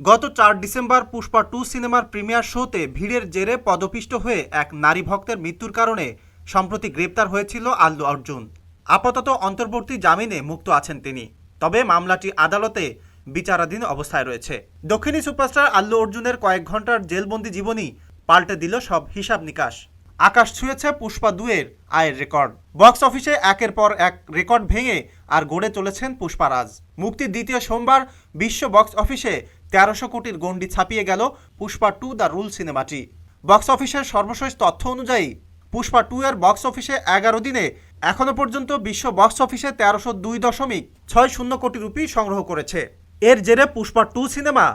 গত চার December Pushpa two সিনেমার প্রিমিয়ার শোতে ভিড়ের জেরে পদপিষ্ট হয়ে এক নারী ভক্তের মৃত্যুর কারণে সম্প্রতি গ্রেপ্তার হয়েছিল আল্লু অর্জুন। আপাতত অন্তর্বর্তী জামিনে মুক্ত আছেন তিনি। তবে মামলাটি আদালতে বিচারাধীন অবস্থায় রয়েছে। দক্ষিণী সুপারস্টার আল্লু অর্জুনের কয়েক ঘণ্টার জেলবন্দি জীবনী পাল্টে দিল সব হিসাব নিকাশ। আকাশ ছুঁয়েছে পুষ্পা দুয়ের আয়ের রেকর্ড। বক্স অফিসে একের পর এক রেকর্ড ভেঙে আর গড়ে চলেছেন পুষ্পারাজ মুক্তির দ্বিতীয় সোমবার বিশ্ব বক্স অফিসে তেরোশো কোটির গণ্ডি ছাপিয়ে গেল পুষ্পা টু দ্য রুল সিনেমাটি। বক্স অফিসের সর্বশেষ তথ্য অনুযায়ী, পুষ্পা টু এর বক্স অফিসে এগারো দিনে এখনও পর্যন্ত বিশ্ব বক্স অফিসে তেরোশো দুই দশমিক ছয় শূন্য কোটি রুপি সংগ্রহ করেছে। এর জেরে পুষ্পা টু সিনেমা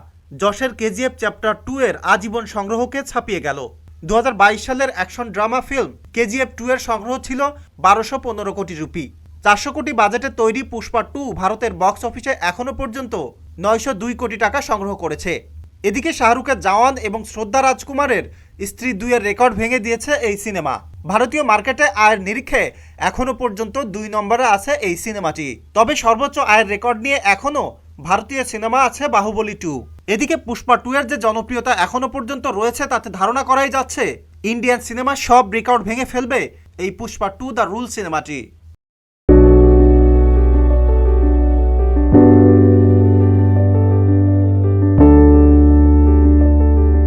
যশের কেজিএফ চ্যাপ্টার টু এর আজীবন সংগ্রহকে ছাপিয়ে গেল। দু হাজার বাইশ সালের action drama film KGF two এর সংগ্রহ ছিল বারোশো পনেরো কোটি রুপি। চারশো কোটি বাজেটে তৈরি পুষ্পা টু ভারতের বক্স অফিসে এখনও পর্যন্ত নয়শো দুই কোটি টাকা সংগ্রহ করেছে। এদিকে শাহরুখের জওয়ান এবং শ্রদ্ধা রাজকুমারের স্ত্রী দুইয়ের রেকর্ড ভেঙে দিয়েছে এই সিনেমা। ভারতীয় মার্কেটে আয়ের নিরিখে এখনও পর্যন্ত দুই নম্বরে আছে এই সিনেমাটি। তবে সর্বোচ্চ আয়ের রেকর্ড নিয়ে এখনও ভারতীয় সিনেমা আছে বাহুবলী টু। এদিকে পুষ্পা টু এর যে জনপ্রিয়তা এখনও পর্যন্ত রয়েছে, তাতে ধারণা করাই যাচ্ছে, ইন্ডিয়ান সিনেমা সব রেকর্ড ভেঙে ফেলবে এই পুষ্পা টু দ্য রুল সিনেমাটি।